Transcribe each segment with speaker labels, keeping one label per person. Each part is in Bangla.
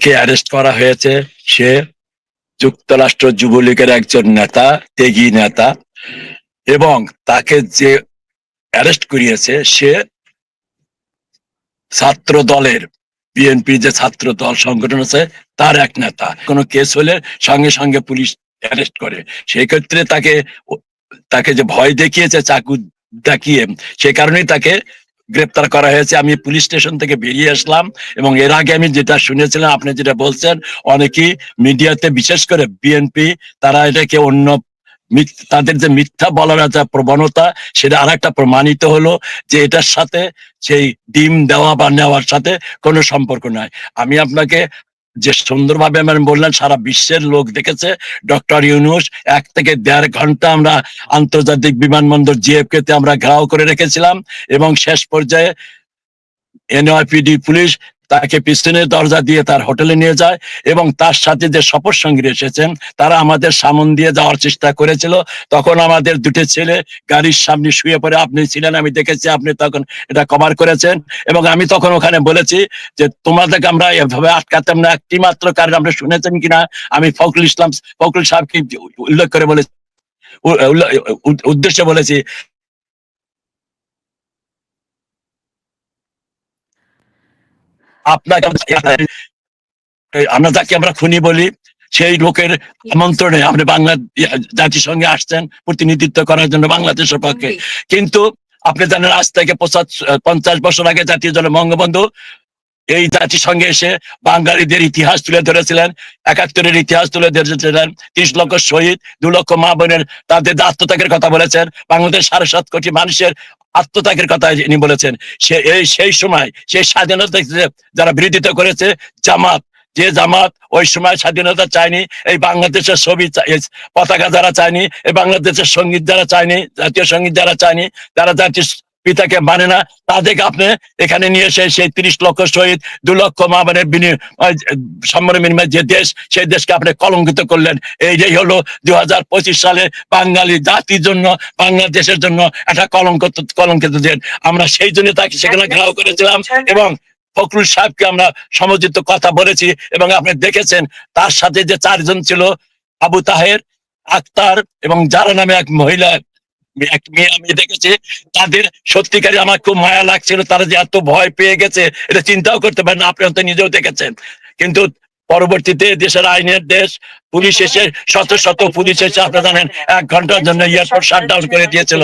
Speaker 1: যাকে অ্যারেস্ট করা হয়েছে। সে যুক্তরাষ্ট্র যুবলীগের একজন নেতা, তেগি নেতা এবং তাকে যে অ্যারেস্ট করিয়েছে, সে ছাত্র দলের বিএনপি যে ছাত্র দল সংগঠন আছে, তার এক নেতা। কোনো কেস হলে সঙ্গে সঙ্গে পুলিশ অ্যারেস্ট করে। সেই ক্ষেত্রে তাকে তাকে যে ভয় দেখিয়েছে, চাকু দেখিয়ে, সে কারণেই তাকে গ্রেপ্তার করা হয়েছে। আমি পুলিশ স্টেশন থেকে বেরিয়ে আসলাম এবং এর আগে আমি যেটা শুনেছিলাম, আপনি যেটা বলছেন, অনেকেই মিডিয়াতে, বিশেষ করে বিএনপি তারা এটাকে অন্য তাদের যে মিথ্যা বলার যা প্রবণতা, সেটা আর একটা প্রমাণিত হলো যে এটার সাথে সেই ডিম দেওয়া বা নেওয়ার সাথে কোনো সম্পর্ক নাই। আমি আপনাকে যে সুন্দরভাবে আমি বললেন, সারা বিশ্বের লোক দেখেছে। ডক্টর ইউনুস, এক থেকে দেড় ঘণ্টা আমরা আন্তর্জাতিক বিমানবন্দর জিএফকে তে আমরা ঘেরাও করে রেখেছিলাম এবং শেষ পর্যায়ে এনওয়াইপিডি পুলিশ তাকে পিছনের দরজা দিয়ে তার হোটেলে নিয়ে যায় এবং তার সাথে যে শপথ সঙ্গী এসেছেন, তারা আমাদের সামন দিয়ে যাওয়ার চেষ্টা করেছিল। তখন আমাদের দুটো ছেলে গাড়ির সামনে শুয়ে পড়ে, আপনি ছিলেন, আমি দেখেছি, আপনি তখন এটা কভার করেছেন। এবং আমি তখন ওখানে বলেছি যে, তোমাদেরকে আমরা এভাবে আটকাতাম না একটি মাত্র কারণ আমরা শুনেছেন কিনা? আমি ফখরুল ইসলাম, ফখরুল সাহেবকে উল্লেখ করে বলেছি উদ্দেশ্যে বলেছি আপনাকে আমরা- তাকে আমরা যাকে আমরা খুনি বলি সেই লোকের আমন্ত্রণে আপনি বাংলা জাতিসংঘে আসছেন প্রতিনিধিত্ব করার জন্য বাংলাদেশের পক্ষে। কিন্তু আপনি জানেন আজ থেকে পঞ্চাশ বছর আগে জাতীয় দল বঙ্গবন্ধু এই জাতিসংঘে এসে বাঙালিদের ইতিহাস তুলে ধরেছিলেন, একাত্তরের ইতিহাস তুলে ধরেছিলেন, ত্রিশ লক্ষ শহীদ, দু লক্ষ মা বোনের তাদের আত্মত্যাগের কথা বলেছেন বাংলাদেশ সাড়ে সাত কোটি মানুষের আত্মত্যাগের কথা ইনি বলেছেন। সে এই সেই সময়, সেই স্বাধীনতা যারা বিরোধিতা করেছে, জামাত, যে জামাত ওই সময় স্বাধীনতা চায়নি, এই বাংলাদেশের ছবি পতাকা যারা চায়নি, এই বাংলাদেশের সংগীত যারা চায়নি, জাতীয় সংগীত যারা চায়নি, তারা জাতীয় পিতাকে মানে না তাদেরকে আপনি এখানে নিয়ে এসে সেই তিরিশ লক্ষ শহীদ দু লক্ষ মামানের বিনিময় যে দেশ সেই দেশকে আপনি কলঙ্কিত করলেন। এইটাই হলো দুই হাজার পঁচিশ সালে বাঙালি জাতির জন্য বাংলাদেশের জন্য একটা কলঙ্ক কলঙ্কিত দিন আমরা সেই জন্য তাকে সেখানে ঘেরাও করেছিলাম এবং ফখরুল সাহেবকে আমরা সমঝিত কথা বলেছি এবং আপনি দেখেছেন তার সাথে যে চারজন ছিল আবু তাহের আক্তার এবং যারা নামে এক মহিলা এক মেয়ে আমি দেখেছি, তাদের সত্যিকারই আমার খুব মায়া লাগছিল, তারা যে এত ভয় পেয়ে গেছে, এটা চিন্তাও করতে পারেন আপনি হয়তো নিজেও দেখেছেন। কিন্তু পরবর্তীতে দেশের আইনের দেশ, পুলিশ এসে শত শত পুলিশ এসে আপনি জানেন, এক ঘণ্টার জন্য এয়ারপোর্ট শাটডাউন করে দিয়েছিল।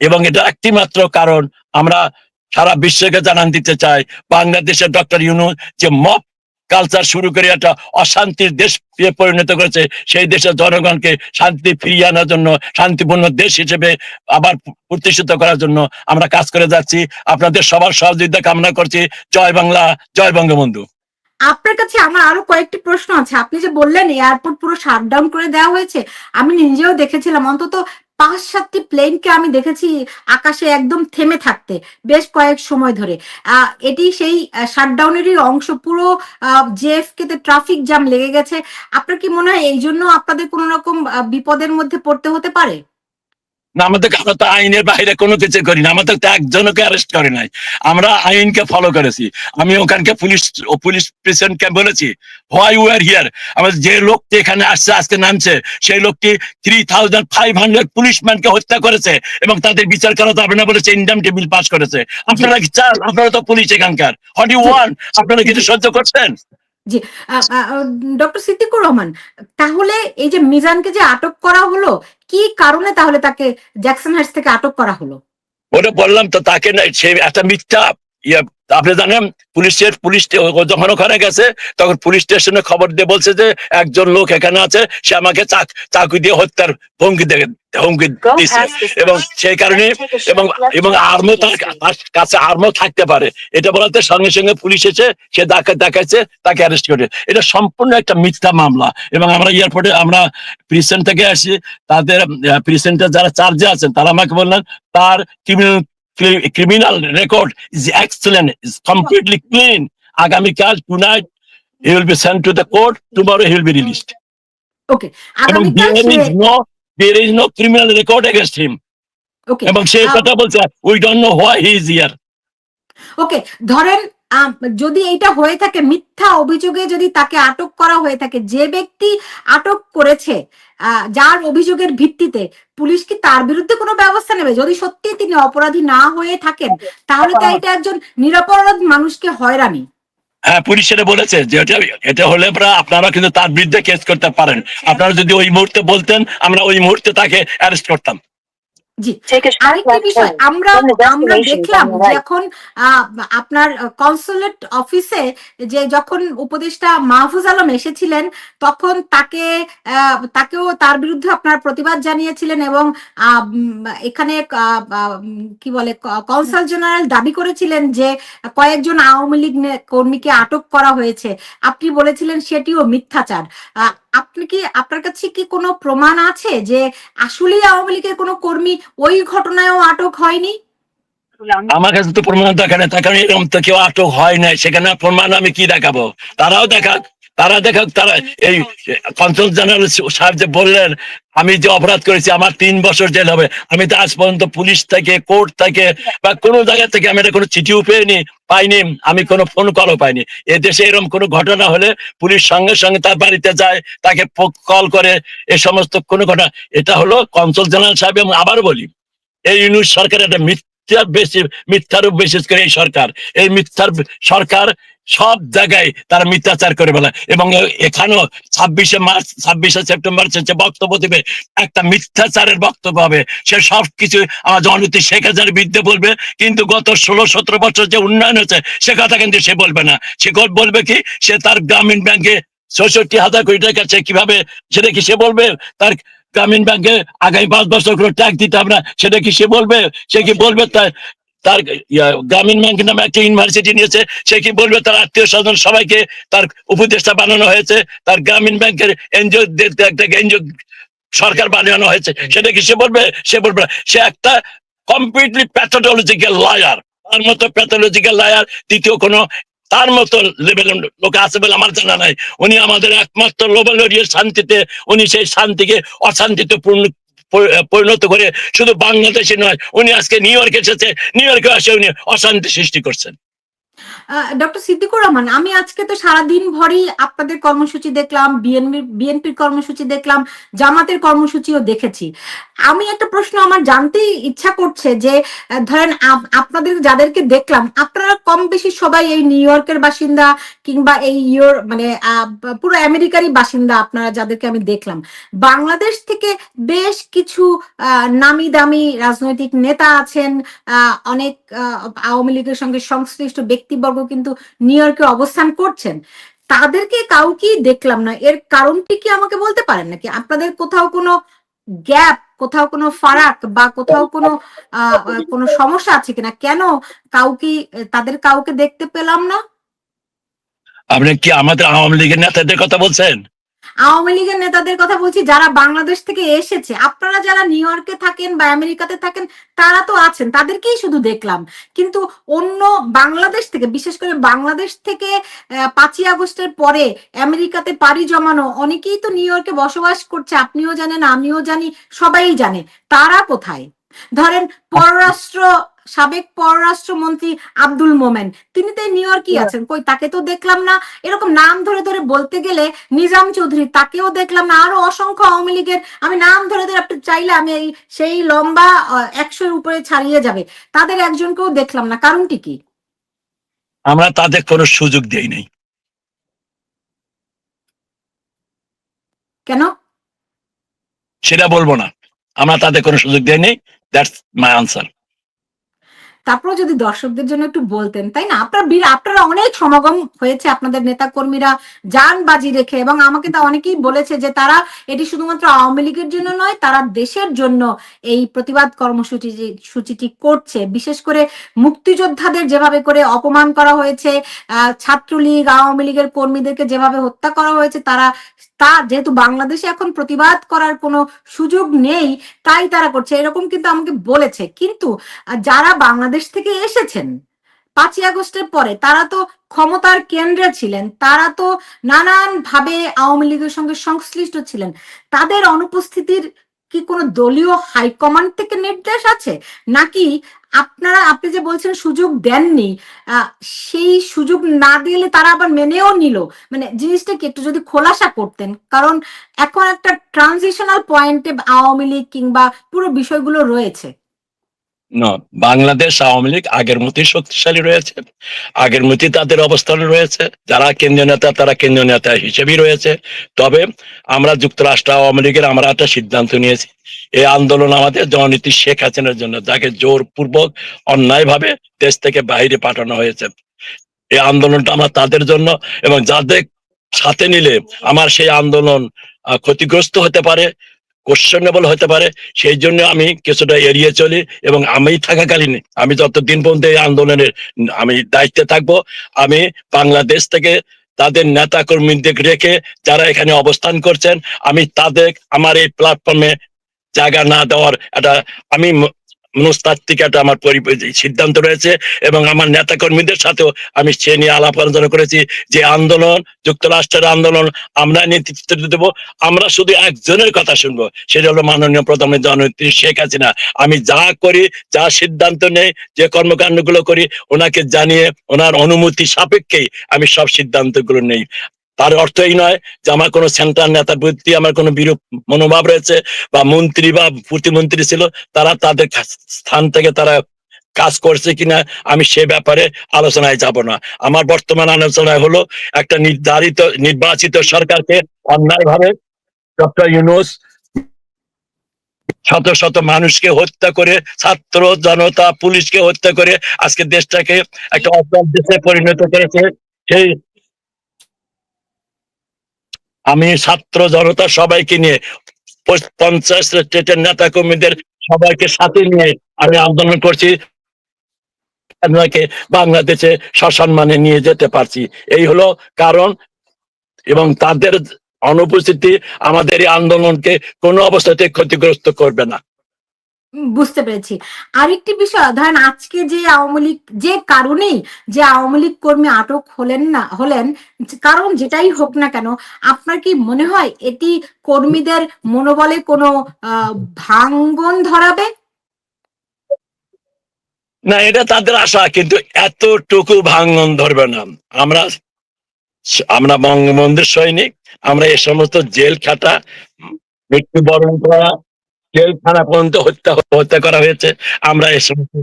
Speaker 1: এবং এটা একটি মাত্র কারণ, আমরা সারা বিশ্বকে জানান দিতে চাই, বাংলাদেশের ডক্টর ইউনু যে মব কালচার শুরু করে একটা অশান্তির দেশ পরিণত করেছে। সেই দেশের জনগণকে শান্তি ফিরিয়ে আনার জন্য, শান্তিপূর্ণ দেশ হিসেবে আবার প্রতিষ্ঠিত করার জন্য আমরা কাজ করে যাচ্ছি। আপনাদের সবার সহযোগিতা কামনা করছি। জয় বাংলা, জয় বঙ্গবন্ধু।
Speaker 2: আপনার কাছে আমার আরও কয়েকটি প্রশ্ন আছে। আপনি যে বললেন এয়ারপোর্ট পুরো শাটডাউন করে দেওয়া হয়েছে, আমি নিজেও দেখেছিলাম। অন্তত পাঁচ সাতটি প্লেনকে আমি দেখেছি আকাশে একদম থেমে থাকতে, বেশ কয়েক সময় ধরে। এটি সেই শাটডাউনেরই অংশ। পুরো জেএফকে তে ট্রাফিক জ্যাম লেগে গেছে। আপনার কি মনে হয় এই জন্য আপনাদের কোনো রকম বিপদের মধ্যে পড়তে হতে পারে?
Speaker 1: আমাদের আমরা তো আইনের বাইরে কোনো কিছু করি না আমাদের তো একজনকে অ্যারেস্ট করে নাই। আমরা আইনকে ফলো করেছি। আমি ওখানকে পুলিশ পুলিশ প্রেসিডেন্টকে বলেছি হোয়াই উয়ার হিয়ার আমার যে লোকটি এখানে আসছে আজকে নামছে সেই লোকটি থ্রি থাউজেন্ড ফাইভ হান্ড্রেড পুলিশম্যানকে হত্যা করেছে এবং তাদের বিচার করা যাবে না বলেছে ইন্ডিয়ান টেবিল পাস করেছে। আপনারা কি চান? আপনারা তো পুলিশ এখানকার। হোয়াট ইউ ওয়ান আপনারা কিছু সহ্য করছেন?
Speaker 2: ডক্টর সিদ্দিকুর রহমান, তাহলে এই যে মিজানকে যে আটক করা হলো, কি কারণে তাহলে তাকে জ্যাকসন হাইটস থেকে আটক করা হলো?
Speaker 1: ওটা বললাম তো, তাকে না, সে একটা মিথ্যা ইয়ে আপনি জানেন পুলিশের পুলিশ যখন ওখানে গেছে তখন পুলিশ স্টেশনে খবর দিয়ে বলছে যে একজন লোক এখানে আছে সে আমাকে চাক চাকু দিয়ে হত্যার হুমকি দিয়ে হুমকি দিচ্ছে। এবং সেই কারণে এবং এবং আর্মও তার কাছে আর্মও থাকতে পারে। এটা বলাতে সঙ্গে সঙ্গে পুলিশ এসে সে দেখা দেখাচ্ছে তাকে অ্যারেস্ট করে। এটা সম্পূর্ণ একটা মিথ্যা মামলা। এবং আমরা এয়ারপোর্টে আমরা প্রিসেন্ট থেকে আসি। তাদের প্রিসেন্টের যারা চার্জে আছেন তারা আমাকে বললেন তার criminal criminal record is excellent, is completely clean. আগামীকাল tonight he will be sent to the court, tomorrow he will be released.
Speaker 2: Okay
Speaker 1: এবং there is no there is no criminal record against him.
Speaker 2: ওকে
Speaker 1: এবং সে কথা বলছে we don't know why he is here.
Speaker 2: ধরেন আম, যদি এটা হয়ে থাকে মিথ্যা অভিযোগে যদি তাকে আটক করা হয়ে থাকে যে ব্যক্তি আটক করেছে যার অভিযোগের ভিত্তিতে পুলিশ কি তার বিরুদ্ধে কোনো ব্যবস্থা নেবে? যদি সত্যি তিনি অপরাধী না হয়ে থাকেন, তাহলে তো এটা একজন নিরাপরাধ মানুষকে হয়রানি।
Speaker 1: হ্যাঁ পুলিশ সেটা বলেছে যে এটা এটা হলে আপনারা কিন্তু তার বিরুদ্ধে কেস করতে পারেন। আপনারা যদি ওই মুহূর্তে বলতেন, আমরা ওই মুহূর্তে তাকে অ্যারেস্ট করতাম।
Speaker 2: জি। আরেকটি বিষয়. আমরা আমরা দেখলাম আহ, আপনার কনসুলেট অফিসে যে যখন উপদেষ্টা মাহফুজ আলম এসেছিলেন তখন তাকে তাকেও তার বিরুদ্ধে আপনার প্রতিবাদ জানিয়েছিলেন এবং আহ, এখানে কি বলে কনসাল জেনারেল দাবি করেছিলেন যে কয়েকজন আওয়ামী লীগ কর্মীকে আটক করা হয়েছে। আপনি বলেছিলেন সেটিও মিথ্যাচার। আপনি কি, আপনার কাছে কি কোনো প্রমাণ আছে যে আসলেই আওয়ামী লীগের কোনো কর্মী ওই ঘটনায়ও আটক হয়নি?
Speaker 1: আমার কাছে তো প্রমাণ দেখা নেই, তার এরকম তো কেউ আটক হয় নাই, সেখানে প্রমাণ আমি কি দেখাবো? তারাও দেখাক। তারা দেখাক তারা এই কনসুল জেনারেল সাহেব যে বললেন, আমি যে অপরাধ করেছি, আমার তিন বছর জেল হবে। আমি তো আজ পর্যন্ত পুলিশ থেকে, কোর্ট থেকে বা কোনো জায়গা থেকে আমি এটা কোনো চিঠিও পেইনি, পাইনি, আমি কোনো ফোন কলও পাইনি। এ দেশে এরকম কোনো ঘটনা হলে পুলিশ সঙ্গে সঙ্গে তার বাড়িতে যায়, তাকে কল করে, এ সমস্ত কোনো ঘটনা। এটা হলো কনসুল জেনারেল সাহেব এবং আবার বলি, এই ইউনিট সরকার একটা মিথ্যা বেশি মিথ্যার বিশেষ করে এই সরকার। এই মিথ্যার সরকার সব জায়গায় তারা মিথ্যাচার করে বলে। এবং এখানেও ছাব্বিশে মার্চ, ছাব্বিশে সেপ্টেম্বর যে বক্তব্য দেবে, একটা মিথ্যাচারের বক্তব্য হবে। সে সব কিছু আমার শেখ হাজার বিরুদ্ধে বলবে, কিন্তু গত ষোলো, সতেরো বছর যে উন্নয়ন হয়েছে, সে কথা কিন্তু সে বলবে না। সে বলবে কি, সে তার গ্রামীণ ব্যাংকে ছষট্টি হাজার কোটি টাকা সে কীভাবে, সেটা কি সে বলবে? তার গ্রামীণ ব্যাংকে আগামী পাঁচ বছর করে ট্যাক্স দিতে হবে না, সেটা কি সে বলবে? সে কি বলবে তার তার গ্রামীণ ব্যাংক নামে একটা ইউনিভার্সিটি নিয়েছে সে কি বলবে? তার আত্মীয় স্বজন সবাইকে তার উপদেষ্টা বানানো হয়েছে তার গ্রামীণ ব্যাংকের এনজিও একটা এনজিও সরকার বানানো হয়েছে। সেটা কি সে বলবে? সে বলবে সে একটা কমপ্লিটলি প্যাথোলজিক্যাল লায়ার তার মতো প্যাথোলজিক্যাল লায়ার দ্বিতীয় কোনো তার মতো লেভেলের লোক আছে বলে আমার জানা নাই। উনি আমাদের একমাত্র লোবেলরিয়ে শান্তিতে উনি সেই শান্তিকে অশান্তিতে পূর্ণ পরি- পরিণত করে শুধু বাংলাদেশে নয়, উনি আজকে নিউ ইয়র্ক এসেছে, নিউ ইয়র্কে আসে, উনি অশান্তি সৃষ্টি করছেন।
Speaker 2: ডক্টর সিদ্দিকুর রহমান, আমি আজকে তো সারাদিন ভরই আপনাদের কর্মসূচি দেখলাম বিএনপি বিএনপির কর্মসূচি দেখলাম, জামাতের কর্মসূচিও দেখেছি। আমি একটা প্রশ্ন আমার জানতেই ইচ্ছা করছে যে ধরেন আপনাদের যাদেরকে দেখলাম, আপনারা কম বেশি সবাই এই নিউ ইয়র্কের বাসিন্দা কিংবা এই ইউর মানে পুরো আমেরিকারই বাসিন্দা আপনারা যাদেরকে আমি দেখলাম। বাংলাদেশ থেকে বেশ কিছু নামি দামি রাজনৈতিক নেতা আছেন অনেক আওয়ামী লীগের সঙ্গে সংশ্লিষ্ট ব্যক্তিবর্গ কিন্তু নিউ ইয়র্কে অবস্থান করছেন। তাদেরকে কাউকেই দেখলাম না। এর কারণটি কি আমাকে বলতে পারেন নাকি? আপনাদের কোথাও কোনো গ্যাপ, কোথাও কোনো ফারাক বা কোথাও কোনো কোনো সমস্যা আছে কিনা? কেন কাউকে, তাদের কাউকে দেখতে পেলাম না?
Speaker 1: আপনি কি আমাদের আওয়ামী লীগের নেতাদের কথা বলছেন?
Speaker 2: আওয়ামী লীগের নেতাদের কথা বলছি, যারা বাংলাদেশ থেকে এসেছে, আপনারা যারা নিউ ইয়র্কে থাকেন বা আমেরিকাতে থাকেন, তারা তো আছেন, তাদেরকেই শুধু দেখলাম। কিন্তু অন্য বাংলাদেশ থেকে, বিশেষ করে বাংলাদেশ থেকে পাঁচই আগস্টের পরে আমেরিকাতে পাড়ি জমানো, অনেকেই তো নিউ ইয়র্কে বসবাস করছে, আপনিও জানেন, আমিও জানি, সবাই জানে, তারা কোথায়? ধরেন পররাষ্ট্র সাবেক পররাষ্ট্রমন্ত্রী আব্দুল মোমেন তিনি তো নিউ ইয়র্কই আছেন কই তাকে তো দেখলাম না। এরকম নাম ধরে ধরে বলতে গেলে নিজাম চৌধুরী তাকেও দেখলাম না। আরও অসংখ্য আওয়ামী লীগের আমি নাম ধরে ধরে আপনি চাইলে আমি এই সেই লম্বা একশোর উপরে ছাড়িয়ে যাবে। তাদের একজনকেও দেখলাম না কারণটি কি?
Speaker 1: আমরা তাদের কোনো সুযোগ দেই নাই।
Speaker 2: কেন?
Speaker 1: সেটা বলব না। আমরা তাদের কোনো সুযোগ দেই নাই দ্যাটস মাই আনসার
Speaker 2: তারপরে যদি দর্শকদের জন্য একটু বলতেন, তাই না? আপনার আপনারা অনেক সমাগম হয়েছে আপনাদের নেতা কর্মীরা যান বাজি রেখে এবং আমাকে তা অনেকেই বলেছে যে তারা এটি শুধুমাত্র আওয়ামী লীগের জন্য নয়, তারা দেশের জন্য এই প্রতিবাদ কর্মসূচি সূচিটি করছে। বিশেষ করে মুক্তিযোদ্ধাদের যেভাবে করে অপমান করা হয়েছে ছাত্রলীগ, আওয়ামী লীগের কর্মীদেরকে যেভাবে হত্যা করা হয়েছে, তারা, তা যেহেতু বাংলাদেশে এখন প্রতিবাদ করার কোনো সুযোগ নেই, তাই তারা করছে। এরকম কিন্তু আমাকে বলেছে। কিন্তু যারা বাংলাদেশ থেকে এসেছেন। পাঁচই আগস্টের পরে তারা তো ক্ষমতার কেন্দ্রে ছিলেন, তারা তো নানান ভাবে আওয়ামী লীগের সঙ্গে সংশ্লিষ্ট ছিলেন। তাদের অনুপস্থিতির কি কোনো দলীয় হাইকমান্ড থেকে নির্দেশ আছে? নাকি আপনারা, আপনি যে বলছেন সুযোগ দেননি সেই সুযোগ না দিলে তারা আবার মেনেও নিল? মানে জিনিসটা কি একটু যদি খোলাসা করতেন? কারণ এখন একটা ট্রানজিশনাল পয়েন্টে আওয়ামী লীগ কিংবা পুরো বিষয়গুলো রয়েছে।
Speaker 1: বাংলাদেশ আওয়ামী লীগ আগের মতোই শক্তিশালী রয়েছে, আগের মতোই তাদের অবস্থান রয়েছে, যারা কেন্দ্রীয় নেতা তারা কেন্দ্রীয় নেতা হিসেবেই রয়েছে। তবে আমরা যুক্তরাষ্ট্র আওয়ামী লীগের আমরা একটা সিদ্ধান্ত নিয়েছি, এই আন্দোলন আমাদের জননীতি শেখ হাসিনার জন্য, যাকে জোরপূর্বক অন্যায়ভাবে দেশ থেকে বাইরে পাঠানো হয়েছে। এই আন্দোলনটা আমরা তাদের জন্য এবং যাদের সাথে নিলে আমার সেই আন্দোলন ক্ষতিগ্রস্ত হতে পারে কোশ্চেনেবল হতে পারে। সেই জন্য আমি কিছুটা এড়িয়ে চলি এবং আমি থাকাকালীন আমি যতদিন পর্যন্ত এই আন্দোলনের আমি দায়িত্বে থাকব, আমি বাংলাদেশ থেকে তাদের নেতা কর্মীদের রেখে যারা এখানে অবস্থান করছেন, আমি তাদের, আমার এই প্ল্যাটফর্মে জায়গা না দেওয়ার এটা আমি ম- মনস্তাত্ত্বিক একটা আমার সিদ্ধান্ত রয়েছে এবং আমার নেতা কর্মীদের সাথেও আমি সে নিয়ে আলাপ আলোচনা করেছি যে আন্দোলন, যুক্তরাষ্ট্রের আন্দোলন আমরা নেতৃত্ব দেবো, আমরা শুধু একজনের কথা শুনব, সেটা হলো মাননীয় প্রধানমন্ত্রী জননেত্রী শেখ হাসিনা। আমি যা করি, যা সিদ্ধান্ত নেই, যে কর্মকাণ্ডগুলো করি, ওনাকে জানিয়ে ওনার অনুমতি সাপেক্ষেই আমি সব সিদ্ধান্তগুলো নেই। তার অর্থ এই নয় যে আমার কোনো সেন্ট্রাল নেতার প্রতি আমার কোনো বিরূপ মনোভাব রয়েছে বা মন্ত্রী বা প্রতিমন্ত্রী ছিল, তারা তাদের স্থান থেকে তারা কাজ করছে কিনা আমি সে ব্যাপারে আলোচনায় যাব না। আমার বর্তমান আলোচনায় হলো একটা নির্ধারিত, নির্বাচিত সরকারকে অন্যায়ভাবে ডক্টর ইউনুস শত শত মানুষকে হত্যা করে, ছাত্র জনতা, পুলিশকে হত্যা করে আজকে দেশটাকে একটা অপরাধ দেশে পরিণত করেছে। সেই আমি ছাত্র জনতা সবাইকে নিয়ে পঞ্চাশ স্টেটের নেতা কর্মীদের সবাইকে সাথে নিয়ে আমি আন্দোলন করছি। আপনাকে বাংলাদেশে সসম্মানে নিয়ে যেতে পারছি। এই হলো কারণ এবং তাদের অনুপস্থিতি আমাদের এই আন্দোলনকে কোনো অবস্থাতে ক্ষতিগ্রস্ত করবে না।
Speaker 2: বুঝতে পেরেছি। আরেকটি বিষয়, ধরেন আজকে যে আওয়ামী লীগ, যে কারণেই যে আওয়ামী লীগ কর্মী আটক হলেন না, হলেন, কারণ যেটাই হোক না কেন, আপনার কি মনে হয় এটি কর্মীদের মনোবলে কোনো ভাঙ্গন ধরাবে?
Speaker 1: না, এটা তাদের আশা, কিন্তু এতটুকু ভাঙ্গন ধরবে না। আমরা আমরা বঙ্গবন্ধুর সৈনিক, আমরা এই সমস্ত জেল খাটা, মৃত্যুবরণ করা জেলখানা পর্যন্ত হত্যা হত্যা করা হয়েছে। আমরা এই সমস্ত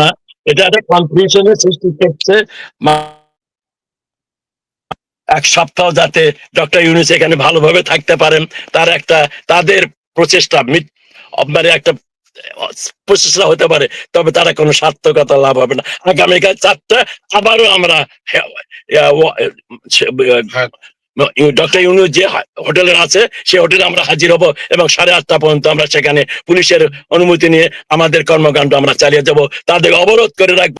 Speaker 1: না। এটা একটা কনফিউশনের সৃষ্টি করছে। এক সপ্তাহ যাতে ডক্টর ইউনুস এখানে ভালোভাবে থাকতে পারেন, তার একটা, তাদের প্রচেষ্টা মানে একটা প্রচেষ্টা হতে পারে, তবে তারা কোনো সার্থকতা লাভ হবে না। আগামীকাল চারটা, আবারও আমরা ডক্টর ইউনু যে হোটেলের আছে, সেই হোটেলে আমরা হাজির হব এবং সাড়ে আটটা পর্যন্ত আমরা সেখানে পুলিশের অনুমতি নিয়ে আমাদের কর্মকাণ্ড আমরা চালিয়ে যাব। তাদের অবরোধ করে রাখব।